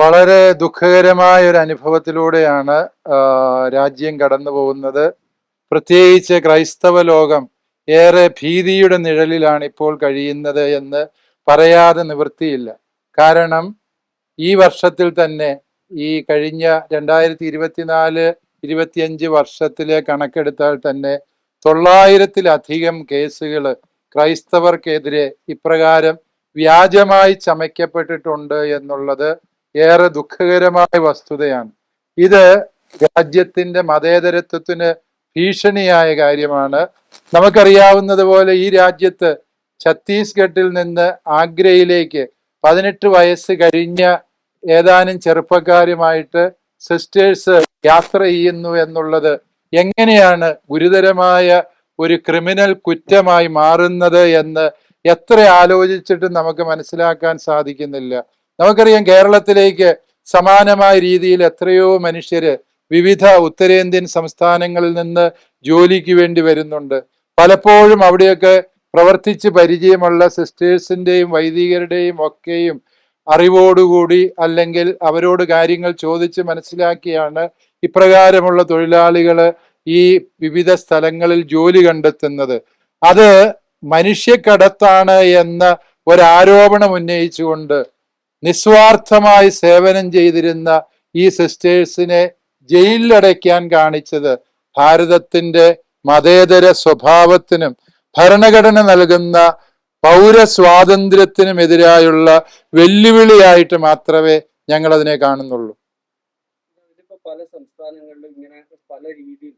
വളരെ ദുഃഖകരമായ ഒരു അനുഭവത്തിലൂടെയാണ് രാജ്യം കടന്നു പോകുന്നത്. പ്രത്യേകിച്ച് ക്രൈസ്തവ ലോകം ഏറെ ഭീതിയുടെ നിഴലിലാണ് ഇപ്പോൾ കഴിയുന്നത് എന്ന് പറയാതെ നിവൃത്തിയില്ല. കാരണം ഈ വർഷത്തിൽ തന്നെ ഈ കഴിഞ്ഞ രണ്ടായിരത്തി ഇരുപത്തിനാല് ഇരുപത്തിയഞ്ച് വർഷത്തിലെ കണക്കെടുത്താൽ തന്നെ തൊള്ളായിരത്തിലധികം കേസുകൾ ക്രൈസ്തവർക്കെതിരെ ഇപ്രകാരം വ്യാജമായി ചമയ്ക്കപ്പെട്ടിട്ടുണ്ട് എന്നുള്ളത് ഏറെ ദുഃഖകരമായ വസ്തുതയാണ്. ഇത് രാജ്യത്തിന്റെ മതേതരത്വത്തിന് ഭീഷണിയായ കാര്യമാണ്. നമുക്കറിയാവുന്നത് പോലെ ഈ രാജ്യത്ത് ഛത്തീസ്ഗഡിൽ നിന്ന് ആഗ്രയിലേക്ക് പതിനെട്ട് വയസ്സ് കഴിഞ്ഞ ഏതാനും ചെറുപ്പക്കാരുമായിട്ട് സിസ്റ്റേഴ്സ് യാത്ര ചെയ്യുന്നു എന്നുള്ളത് എങ്ങനെയാണ് ഗുരുതരമായ ഒരു ക്രിമിനൽ കുറ്റമായി മാറുന്നത് എന്ന് എത്ര ആലോചിച്ചിട്ടും നമുക്ക് മനസ്സിലാക്കാൻ സാധിക്കുന്നില്ല. നമുക്കറിയാം കേരളത്തിലേക്ക് സമാനമായ രീതിയിൽ എത്രയോ മനുഷ്യര് വിവിധ ഉത്തരേന്ത്യൻ സംസ്ഥാനങ്ങളിൽ നിന്ന് ജോലിക്ക് വേണ്ടി വരുന്നുണ്ട്. പലപ്പോഴും അവിടെയൊക്കെ പ്രവർത്തിച്ച് പരിചയമുള്ള സിസ്റ്റേഴ്സിന്റെയും വൈദികരുടെയും ഒക്കെയും അറിവോടുകൂടി അല്ലെങ്കിൽ അവരോട് കാര്യങ്ങൾ ചോദിച്ച് മനസ്സിലാക്കിയാണ് ഇപ്രകാരമുള്ള തൊഴിലാളികൾ ഈ വിവിധ സ്ഥലങ്ങളിൽ ജോലി കണ്ടെത്തുന്നത്. അത് മനുഷ്യക്കടത്താണ് എന്ന ഒരാരോപണം ഉന്നയിച്ചുകൊണ്ട് നിസ്വാർത്ഥമായി സേവനം ചെയ്തിരുന്ന ഈ സിസ്റ്റേഴ്സിനെ ജയിലിലടയ്ക്കാൻ കാണിച്ചത് ഭാരതത്തിന്റെ മതേതര സ്വഭാവത്തിനും ഭരണഘടന നൽകുന്ന പൗരസ്വാതന്ത്ര്യത്തിനുമെതിരായുള്ള വെല്ലുവിളിയായിട്ട് മാത്രമേ ഞങ്ങൾ അതിനെ കാണുന്നുള്ളൂ പല സംസ്ഥാനങ്ങളിലും ഇങ്ങനെ പല രീതിയിൽ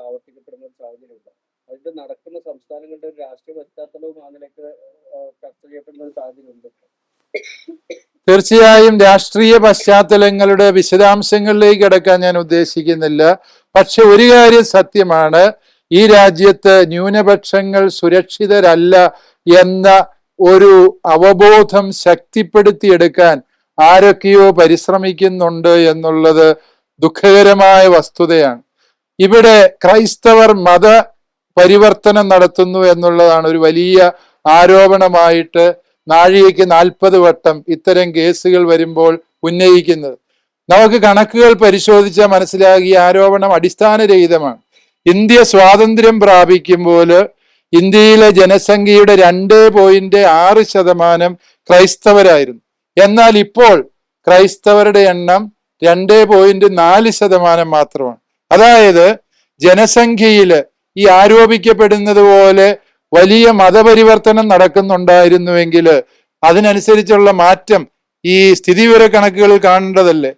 ആവർത്തിക്കപ്പെടുന്ന ഒരു സാഹചര്യമുണ്ട്. അതിന്റെ നടക്കുന്ന സംസ്ഥാനങ്ങളുടെ ഒരു രാഷ്ട്രീയ പശ്ചാത്തലവും സാഹചര്യമുണ്ട് തീർച്ചയായും രാഷ്ട്രീയ പശ്ചാത്തലങ്ങളുടെ വിശദാംശങ്ങളിലേക്ക് കിടക്കാൻ ഞാൻ ഉദ്ദേശിക്കുന്നില്ല. പക്ഷെ ഒരു കാര്യം സത്യമാണ്. ഈ രാജ്യത്ത് ന്യൂനപക്ഷങ്ങൾ സുരക്ഷിതരല്ല എന്ന ഒരു അവബോധം ശക്തിപ്പെടുത്തിയെടുക്കാൻ ആരൊക്കെയോ പരിശ്രമിക്കുന്നുണ്ട് എന്നുള്ളത് ദുഃഖകരമായ വസ്തുതയാണ്. ഇവിടെ ക്രൈസ്തവർ മത പരിവർത്തനം നടത്തുന്നു എന്നുള്ളതാണ് ഒരു വലിയ ആരോപണമായിട്ട് നാഴികയ്ക്ക് നാൽപ്പത് വട്ടം ഇത്തരം കേസുകൾ വരുമ്പോൾ ഉന്നയിക്കുന്നത്. നമുക്ക് കണക്കുകൾ പരിശോധിച്ച മനസ്സിലാകിയ ആരോപണം അടിസ്ഥാനരഹിതമാണ്. ഇന്ത്യ സ്വാതന്ത്ര്യം പ്രാപിക്കുമ്പോൾ ഇന്ത്യയിലെ ജനസംഖ്യയുടെ രണ്ട് പോയിന്റ് ആറ് ശതമാനം ക്രൈസ്തവരായിരുന്നു. എന്നാൽ ഇപ്പോൾ ക്രൈസ്തവരുടെ എണ്ണം രണ്ട് പോയിന്റ് നാല് ശതമാനം മാത്രമാണ്. അതായത് ജനസംഖ്യയിൽ ഈ ആരോപിക്കപ്പെടുന്നത് പോലെ വലിയ മതപരിവർത്തനം നടക്കുന്നുണ്ടായിരുന്നുവെങ്കിൽ അതിനനുസരിച്ചുള്ള മാറ്റം ഈ സ്ഥിതിവിവര കണക്കുകളിൽ കാണേണ്ടതല്ലേ?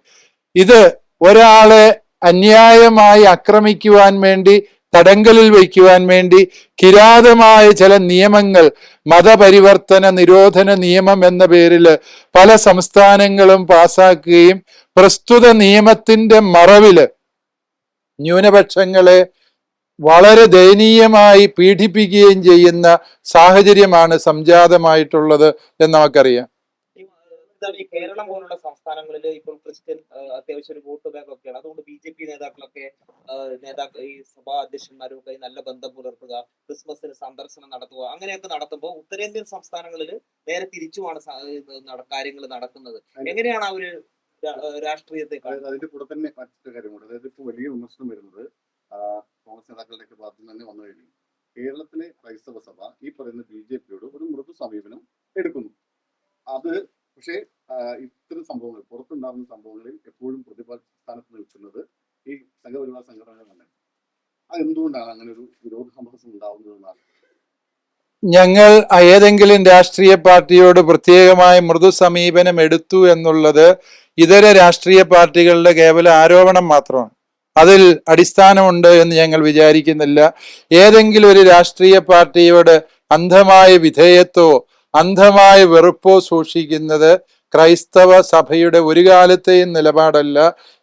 ഇത് ഒരാളെ അന്യായമായി ആക്രമിക്കുവാൻ വേണ്ടി തടങ്കലിൽ വയ്ക്കുവാൻ വേണ്ടി കിരാതമായ ചില നിയമങ്ങൾ മതപരിവർത്തന നിരോധന നിയമം എന്ന പേരിൽ പല സംസ്ഥാനങ്ങളും പാസാക്കുകയും പ്രസ്തുത നിയമത്തിന്റെ മറവിൽ ന്യൂനപക്ഷങ്ങളെ വളരെ ദയനീയമായി പീഡിപ്പിക്കുകയും ചെയ്യുന്ന സാഹചര്യമാണ് സംജാതമായിട്ടുള്ളത് എന്ന് നമുക്കറിയാം. ഈ, എന്താണ് ഈ കേരളം പോലുള്ള സംസ്ഥാനങ്ങളിൽ ഇപ്പോൾ ക്രിസ്ത്യൻ അത്യാവശ്യം ഒരു വോട്ട് ബാങ്ക് ഒക്കെയാണ് അതുകൊണ്ട് ബി ജെ പി നേതാക്കളൊക്കെ നേതാക്കൾ ഈ സഭാ അധ്യക്ഷന്മാരുമൊക്കെ നല്ല ബന്ധം പുലർത്തുക ക്രിസ്മസിന് സന്ദർശനം നടത്തുക അങ്ങനെയൊക്കെ നടത്തുമ്പോൾ ഉത്തരേന്ത്യൻ സംസ്ഥാനങ്ങളിൽ നേരെ തിരിച്ചുമാണ് കാര്യങ്ങൾ നടക്കുന്നത്. എങ്ങനെയാണ് ആ ഒരു രാഷ്ട്രീയത്തെ? അതിന്റെ കൂടെ തന്നെ മറ്റൊരു കാര്യമുണ്ട്. അതായത് ഇപ്പോൾ വലിയ വിമർശനം വരുന്നത് കോൺഗ്രസ് നേതാക്കളുടെയൊക്കെ ഭാഗത്ത് തന്നെ വന്നു കഴിഞ്ഞു. കേരളത്തിലെ ക്രൈസ്തവ സഭ ഈ പറയുന്ന ബി ജെ പിയോട് ഒരു മൃദു സമീപനം എടുക്കുന്നു. അത് പക്ഷേ ഇത്തരം സംഭവങ്ങൾ പുറത്തുണ്ടാകുന്ന സംഭവങ്ങളിൽ എപ്പോഴും പ്രതിഭാസ്ഥാനത്ത് നിൽക്കുന്നത് ഈ സംഘപരിവാർ സംഘടനകൾ തന്നെ. അത് എന്തുകൊണ്ടാണ് അങ്ങനെ ഒരു വിരോധാഭാസം ഉണ്ടാവുന്നതെന്നാണ് ഞങ്ങൾ ഏതെങ്കിലും രാഷ്ട്രീയ പാർട്ടിയോട് പ്രത്യേകമായ മൃദു സമീപനം എടുത്തു എന്നുള്ളത് ഇതര രാഷ്ട്രീയ പാർട്ടികളുടെ കേവല ആരോപണം മാത്രമാണ്. അതിൽ അടിസ്ഥാനമുണ്ട് എന്ന് ഞങ്ങൾ വിചാരിക്കുന്നില്ല. ഏതെങ്കിലും ഒരു രാഷ്ട്രീയ പാർട്ടിയോട് അന്ധമായ വിധേയത്വോ അന്ധമായ വെറുപ്പോ സൂക്ഷിക്കുന്നത് ക്രൈസ്തവ സഭയുടെ ഒരു കാലത്തെയും നിലപാടല്ല.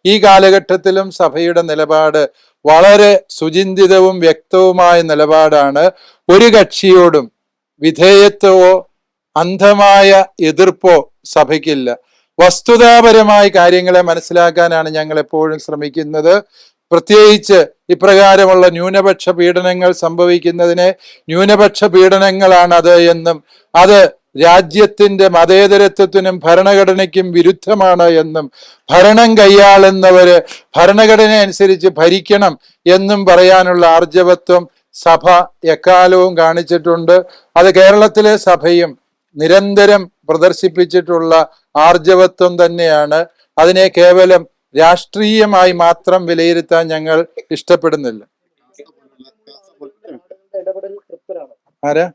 ഈ കാലഘട്ടത്തിലും സഭയുടെ നിലപാട് വളരെ സുചിന്തിതവും വ്യക്തവുമായ നിലപാടാണ്. ഒരു കക്ഷിയോടും വിധേയത്വമോ അന്ധമായ എതിർപ്പോ സഭയ്ക്കില്ല. വസ്തുതാപരമായ കാര്യങ്ങളെ മനസ്സിലാക്കാനാണ് ഞങ്ങൾ എപ്പോഴും ശ്രമിക്കുന്നത്. പ്രത്യേകിച്ച് ഇപ്രകാരമുള്ള ന്യൂനപക്ഷ പീഡനങ്ങൾ സംഭവിക്കുന്നതിനെ ന്യൂനപക്ഷ പീഡനങ്ങളാണ് അത് എന്നും അത് രാജ്യത്തിന്റെ മതേതരത്വത്തിനും ഭരണഘടനയ്ക്കും വിരുദ്ധമാണ് എന്നും ഭരണം കൈയാളുന്നവര് ഭരണഘടന അനുസരിച്ച് ഭരിക്കണം എന്നും പറയാനുള്ള ആർജവത്വം സഭ എക്കാലവും കാണിച്ചിട്ടുണ്ട്. അത് കേരളത്തിലെ സഭയും നിരന്തരം പ്രദർശിപ്പിച്ചിട്ടുള്ള ആർജവത്വം തന്നെയാണ്. അതിനെ കേവലം രാഷ്ട്രീയമായി മാത്രം വിലയിരുത്താൻ ഞങ്ങൾ ഇഷ്ടപ്പെടുന്നില്ല. ആരാ?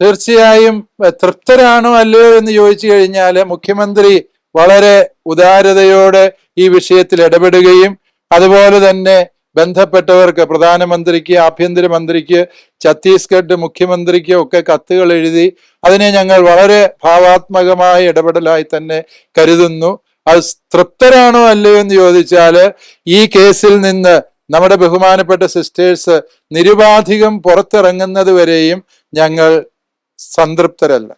തീർച്ചയായും തൃപ്തരാണോ അല്ലയോ എന്ന് ചോദിച്ചു കഴിഞ്ഞാൽ മുഖ്യമന്ത്രി വളരെ ഉദാരതയോടെ ഈ വിഷയത്തിൽ ഇടപെടുകയും അതുപോലെ തന്നെ ബന്ധപ്പെട്ടവർക്ക് പ്രധാനമന്ത്രിക്ക് ആഭ്യന്തരമന്ത്രിക്ക് ഛത്തീസ്ഗഡ് മുഖ്യമന്ത്രിക്ക് ഒക്കെ കത്തുകൾ എഴുതി അതിനെ ഞങ്ങൾ വളരെ ഭാവാത്മകമായ ഇടപെടലായി തന്നെ കരുതുന്നു. അത് തൃപ്തരാണോ അല്ലയോ എന്ന് ചോദിച്ചാൽ ഈ കേസിൽ നിന്ന് നമ്മുടെ ബഹുമാനപ്പെട്ട സിസ്റ്റേഴ്സ് നിരുപാധികം പുറത്തിറങ്ങുന്നത് വരെയും ഞങ്ങൾ സംതൃപ്തരല്ല.